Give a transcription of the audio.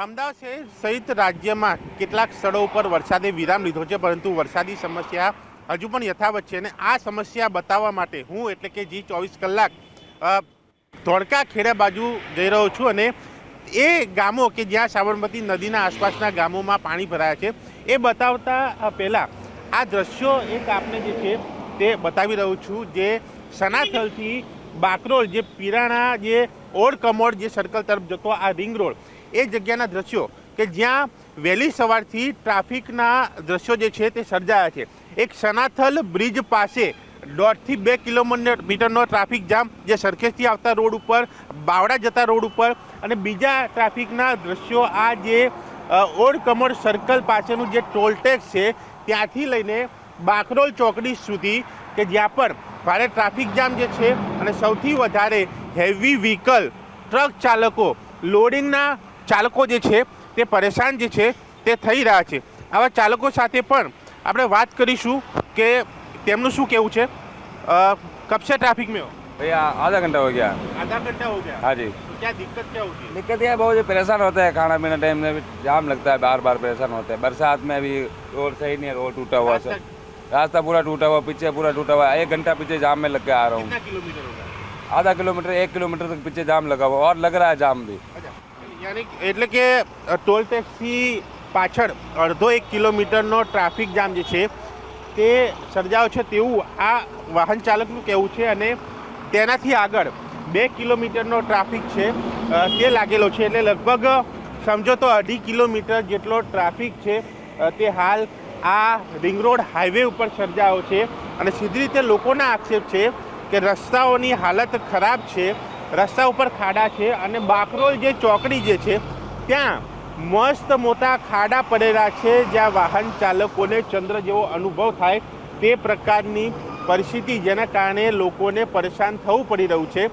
અમદાવાદ શહેર સહિત રાજ્યમાં કેટલાક સ્થળો ઉપર વરસાદે વિરામ લીધો છે, પરંતુ વરસાદી સમસ્યા હજુ પણ યથાવત છે અને આ સમસ્યા બતાવવા માટે હું એટલે કે જી ચોવીસ કલાક ધોળકા ખેડા બાજુ જઈ રહ્યો છું અને એ ગામો કે જ્યાં સાબરમતી નદીના આસપાસના ગામોમાં પાણી ભરાયા છે, એ બતાવતા પહેલાં આ દ્રશ્યો એક આપને જે છે તે બતાવી રહ્યું છું જે સનાથલથી બાકરોલ, જે પીરાણા જે ઓડ કમોડ જે સર્કલ તરફ જતો આ રિંગ રોડ એ જગ્યાના દ્રશ્યો કે જ્યાં વહેલી સવારથી ટ્રાફિકના દ્રશ્યો જે છે તે સર્જાયા છે. એક સનાથલ બ્રિજ પાસે દોઢથી બે કિલોમીટરનો ટ્રાફિક જામ જે સરખેજથી આવતા રોડ ઉપર બાવડા જતા રોડ ઉપર અને બીજા ટ્રાફિકના દ્રશ્યો આ જે ઓડ કમોડ સર્કલ પાસેનું જે ટોલટેક્સ છે, ત્યાંથી લઈને બાકરોલ ચોકડી સુધી કે જ્યાં પર ભારે ટ્રાફિક જામ જે છે અને સૌથી વધારે હેવી વ્હીકલ ટ્રક ચાલકો લોડિંગના ચાલકો જે છે તે પરેશાન જે છે તે થઈ રહ્યા છે આવા ચાલકો સાથે પણ આપણે વાત કરીશું કે તેમનું શું કહેવું છે અ, કબ से ट्रैफिक में हो भैया आधा घंटा हो गया आधा घंटा हो गया हाँ जी तो क्या दिक्कत क्या होती है दिक्कत यह है बहुत परेशान होता है खाना पीना टाइम में भी जाम लगता है बार बार परेशान होता है बरसात में अभी रोड सही नहीं है रोड टूटा हुआ है सब रास्ता पूरा टूटा हुआ पीछे पूरा टूटा हुआ है एक घंटा पीछे जाम में लग के आ रहा हूँ कितना किलोमीटर होगा आधा किलोमीटर एक किलोमीटर तक पीछे जाम लगा हुआ और लग रहा है जाम भी અચ્છા. યાની એટલે કે અ, ટોલ ટેક્સથી પાછળ અડધો એક કિલોમીટરનો ટ્રાફિક જામ જે છે તે સર્જાયો છે તેવું આ વાહન ચાલકનું કહેવું છે અને તેનાથી આગળ બે કિલોમીટરનો ટ્રાફિક છે અ, તે લાગેલો છે એટલે લગભગ સમજો તો અઢી કિલોમીટર જેટલો ટ્રાફિક છે અ, તે હાલ આ રિંગ રોડ હાઈવે ઉપર સર્જાયો છે અને સીધી રીતે લોકોના આક્ષેપ છે કે રસ્તાઓની હાલત ખરાબ છે, રસ્તા ઉપર ખાડા છે અને બાકરોલ જે ચોકડી જે છે, ત્યાં મસ્ત મોટા ખાડા પડેલા છે, જ્યાં વાહન ચાલકોને ચંદ્ર જેવો અનુભવ થાય તે પ્રકારની પરિસ્થિતિ જેના કારણે લોકોને પરેશાન થવું પડી રહ્યું છે.